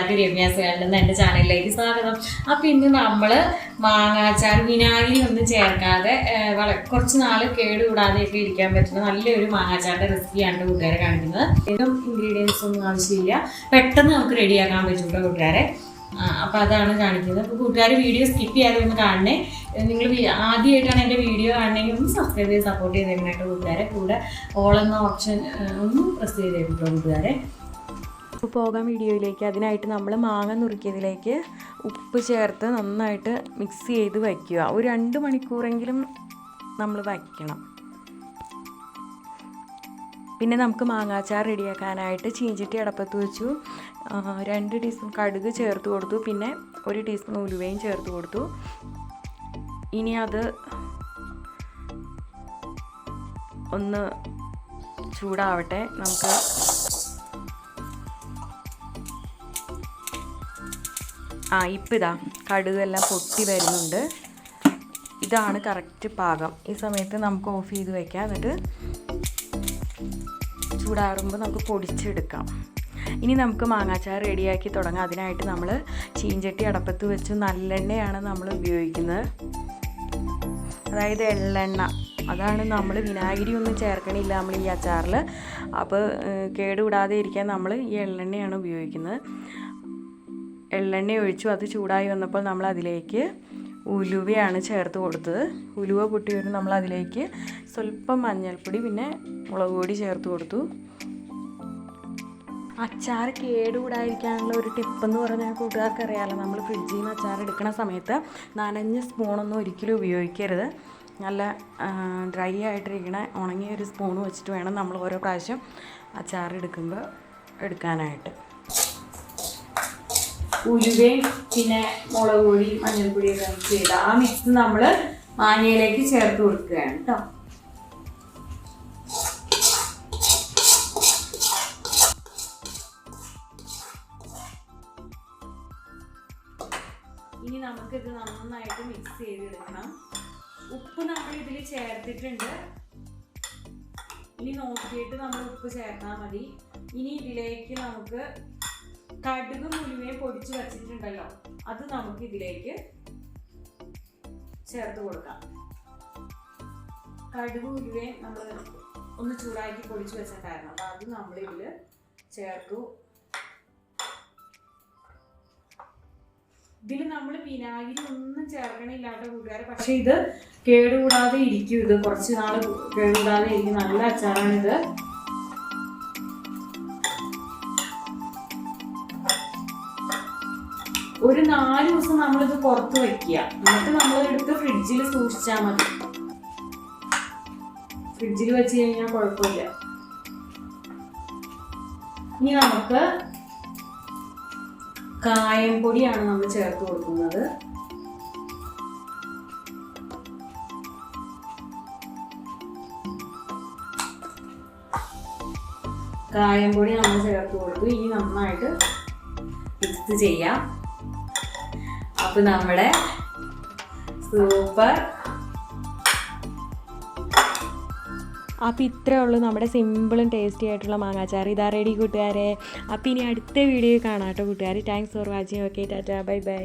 എന്ന് എന്റെ ചാനലിലേക്ക് സ്വാഗതം. അപ്പം ഇന്ന് നമ്മൾ മാങ്ങാച്ചാർ വിനാഗിരി ഒന്നും ചേർക്കാതെ വള കുറച്ച് നാൾ കേടുകൂടാതെയൊക്കെ ഇരിക്കാൻ പറ്റുന്ന നല്ലൊരു മാങ്ങാച്ചാറിന്റെ റെസിപ്പിയാണ് കൂട്ടുകാരെ കാണിക്കുന്നത്. ഇതും ഇൻഗ്രീഡിയൻസ് ഒന്നും ആവശ്യമില്ല. പെട്ടെന്ന് നമുക്ക് റെഡിയാക്കാൻ പറ്റും കേട്ടോ കൂട്ടുകാരെ. അപ്പോൾ അതാണ് കാണിക്കുന്നത്. അപ്പോൾ കൂട്ടുകാർ വീഡിയോ സ്കിപ്പ് ചെയ്യാതെ ഒന്ന് കാണണേ. നിങ്ങൾ ആദ്യമായിട്ടാണ് എന്റെ വീഡിയോ കാണണമെങ്കിൽ ഒന്ന് സബ്സ്ക്രൈബ് ചെയ്ത് സപ്പോർട്ട് ചെയ്തേക്കണേട്ടോ കൂട്ടുകാരെ. കൂടെ ഓൾ എന്ന ഓപ്ഷൻ ഒന്ന് പ്രസ് ചെയ്തേക്കട്ടോ കൂട്ടുകാരെ. പോകാം വീഡിയോയിലേക്ക്. അതിനായിട്ട് നമ്മൾ മാങ്ങ നുറുക്കിയതിലേക്ക് ഉപ്പ് ചേർത്ത് നന്നായിട്ട് മിക്സ് ചെയ്ത് വയ്ക്കുക. ഒരു രണ്ട് മണിക്കൂറെങ്കിലും നമ്മൾ വയ്ക്കണം. പിന്നെ നമുക്ക് മാങ്ങാച്ചാർ റെഡിയാക്കാനായിട്ട് ചീഞ്ചിട്ടി അടപ്പത്ത് വെച്ചു. രണ്ട് ടീസ്പൂൺ കടുക് ചേർത്ത് കൊടുത്തു. പിന്നെ ഒരു ടീസ്പൂൺ ഉലുവയും ചേർത്ത് കൊടുത്തു. ഇനി അത് ഒന്ന് ചൂടാവട്ടെ. നമുക്ക് ആ ഇപ്പം ഇതാ കടുകെല്ലാം പൊട്ടി വരുന്നുണ്ട്. ഇതാണ് കറക്റ്റ് പാകം. ഈ സമയത്ത് നമുക്ക് ഓഫ് ചെയ്ത് വയ്ക്കാം എന്നിട്ട് ചൂടാറുമ്പോൾ നമുക്ക് പൊടിച്ചെടുക്കാം. ഇനി നമുക്ക് മാങ്ങാച്ചാർ റെഡിയാക്കി തുടങ്ങാം. അതിനായിട്ട് നമ്മൾ ചീഞ്ചട്ടി അടപ്പത്ത് വെച്ച് നല്ലെണ്ണയാണ് നമ്മൾ ഉപയോഗിക്കുന്നത്. അതായത് എള്ളെണ്ണ. അതാണ് നമ്മൾ വിനാഗിരി ഒന്നും ചേർക്കണില്ല നമ്മൾ ഈ അച്ചാറിൽ അപ്പോൾ കേടുവിടാതെ ഇരിക്കാൻ നമ്മൾ ഈ എള്ളെണ്ണയാണ് ഉപയോഗിക്കുന്നത്. എള്ളെണ്ണ ഒഴിച്ചു അത് ചൂടായി വന്നപ്പോൾ നമ്മൾ അതിലേക്ക് ഉലുവയാണ് ചേർത്ത് കൊടുത്തത്. ഉലുവ പൊട്ടി വരുമ്പോൾ നമ്മൾ അതിലേക്ക് സ്വല്പം മഞ്ഞൾപ്പൊടി പിന്നെ മുളക് പൊടി ചേർത്ത് കൊടുത്തു. അച്ചാർ കേടുകൂടായിരിക്കാനുള്ള ഒരു ടിപ്പ് എന്ന് പറഞ്ഞാൽ കൂട്ടുകാർക്ക് അറിയാമല്ലോ നമ്മൾ ഫ്രിഡ്ജിൽ നിന്ന് അച്ചാർ എടുക്കുന്ന സമയത്ത് നനഞ്ഞ സ്പൂണൊന്നും ഒരിക്കലും ഉപയോഗിക്കരുത്. നല്ല ഡ്രൈ ആയിട്ടിരിക്കണ ഉണങ്ങിയ ഒരു സ്പൂൺ വെച്ചിട്ട് വേണം നമ്മൾ ഓരോ പ്രാവശ്യം അച്ചാർ എടുക്കുമ്പോൾ എടുക്കാനായിട്ട്. ഉലുവയും പിന്നെ മുളക് പൊടി മഞ്ഞൾപ്പൊടിയൊക്കെ മിക്സ് ചെയ്ത് ആ മിക്സ് നമ്മൾ മാങ്ങയിലേക്ക് ചേർത്ത് കൊടുക്കുകയാണ് കേട്ടോ ഇനി നമുക്കിത് നന്നായിട്ട് മിക്സ് ചെയ്തെടുക്കണം. ഉപ്പ് നമ്മൾ ഇതിൽ ചേർത്തിട്ടുണ്ട്. ഇനി നോക്കിയിട്ട് നമ്മൾ ഉപ്പ് ചേർത്താൽ മതി. ഇനി ഇതിലേക്ക് നമുക്ക് കടുകും ഉലുവയും പൊടിച്ച് വെച്ചിട്ടുണ്ടല്ലോ. അത് നമുക്ക് ഇതിലേക്ക് ചേർത്ത് കൊടുക്കാം. കടുക് ഉലുവയും നമ്മൾ ഒന്ന് ചൂടാക്കി പൊടിച്ച് വെച്ചിട്ടുണ്ടായിരുന്നു അപ്പൊ അത് നമ്മൾ ഇതിൽ ചേർത്തു. ഇതിൽ നമ്മൾ വിനാഗിരി ഒന്നും ചേർക്കണില്ലാത്ത കൂട്ടുകാരെ. പക്ഷെ ഇത് കേടുകൂടാതെ ഇരിക്കും. ഇത് കുറച്ച് നാൾ കേടുകൂടാതെ ഇരിക്കും. നല്ല അച്ചാറാണിത്. ഒരു നാല് ദിവസം നമ്മളിത് പുറത്ത് വെക്കുക. എന്നിട്ട് നമ്മൾ എടുത്ത് ഫ്രിഡ്ജിൽ സൂക്ഷിച്ചാൽ മതി. ഫ്രിഡ്ജിൽ വെച്ച് കഴിഞ്ഞാൽ കുഴപ്പമില്ല. ഇനി നമുക്ക് കായം പൊടിയാണ് നമ്മൾ ചേർത്ത് കൊടുക്കുന്നത്. കായം പൊടി നമ്മൾ ചേർത്ത് കൊടുത്തു. ഇനി നന്നായിട്ട് മിക്സ് ചെയ്യാം. അപ്പൊ നമ്മുടെ സൂപ്പർ. അപ്പോൾ ഇത്രേ ഉള്ളൂ നമ്മുടെ സിമ്പിളും ടേസ്റ്റി ആയിട്ടുള്ള മാങ്ങാച്ചാർ ഇതാ റെഡി കൂട്ടുകാരെ. അപ്പോൾ ഇനി അടുത്ത വീഡിയോ കാണാം കേട്ടോ കൂട്ടുകാർ thanks for watching okay tata bye bye